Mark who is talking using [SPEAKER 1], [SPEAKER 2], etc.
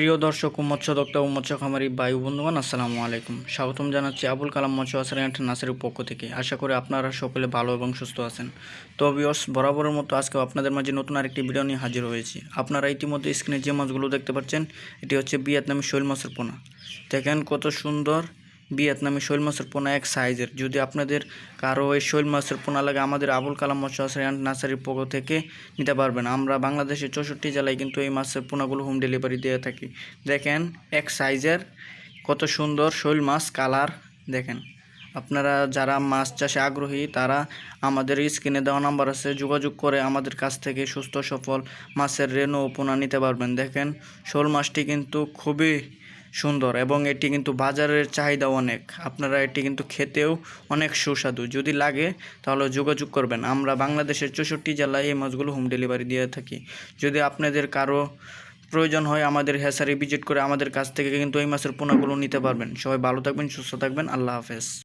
[SPEAKER 1] প্রিয় দর্শক ও মৎস্যদক্তা ও মৎস্য খামারি বায়ু বন্ধুগণ, আসসালামু আলাইকুম। স্বাগতম জানাচ্ছি আবুল কালাম মৎস্য আসার নাসের পক্ষ থেকে। আশা করি আপনারা সকলে ভালো এবং সুস্থ আছেন। তো বিয়স বরাবরের মতো আজকেও আপনাদের মাঝে নতুন আরেকটি ভিডিও নিয়ে হাজির হয়েছি। আপনারা ইতিমধ্যে স্ক্রিনে যে মাছগুলো দেখতে পাচ্ছেন, এটি হচ্ছে ভিয়েতনামি শৈল মাছের পোনা। দেখেন কত সুন্দর ভিয়েতনামি শৈল মাছের পোনা এক সাইজের। যদি আপনাদের কারও এই শৈল মাছের পোনা লাগে, আমাদের আবুল কালাম মৎস্য নার্সারির পক্ষ থেকে নিতে পারবেন। আমরা বাংলাদেশের চৌষট্টি জেলায় কিন্তু এই মাছের পোনাগুলো হোম ডেলিভারি দিয়ে থাকি। দেখেন, এক সাইজের কত সুন্দর শৈল মাছ কালার। দেখেন, আপনারা যারা মাছ চাষে আগ্রহী, তারা আমাদের স্ক্রিনে দেওয়া নাম্বার আছে। যোগাযোগ করে আমাদের কাছ থেকে সুস্থ সফল মাছের রেণু পোনা নিতে পারবেন। দেখেন, শোল মাছটি কিন্তু খুবই সুন্দর এবং এটি কিন্তু বাজারের চাহিদা অনেক। আপনারা এটি কিন্তু খেতেও অনেক সুস্বাদু। যদি লাগে, তাহলে যোগাযোগ করবেন। আমরা বাংলাদেশের চৌষট্টি জেলায় এই মাছগুলো হোম ডেলিভারি দিয়ে থাকি। যদি আপনাদের কারও প্রয়োজন হয় আমাদের হ্যাসারি ভিজিট করে আমাদের কাছ থেকে কিন্তু এই মাছের পোনাগুলো নিতে পারবেন। সবাই ভালো থাকবেন, সুস্থ থাকবেন। আল্লাহ হাফেজ।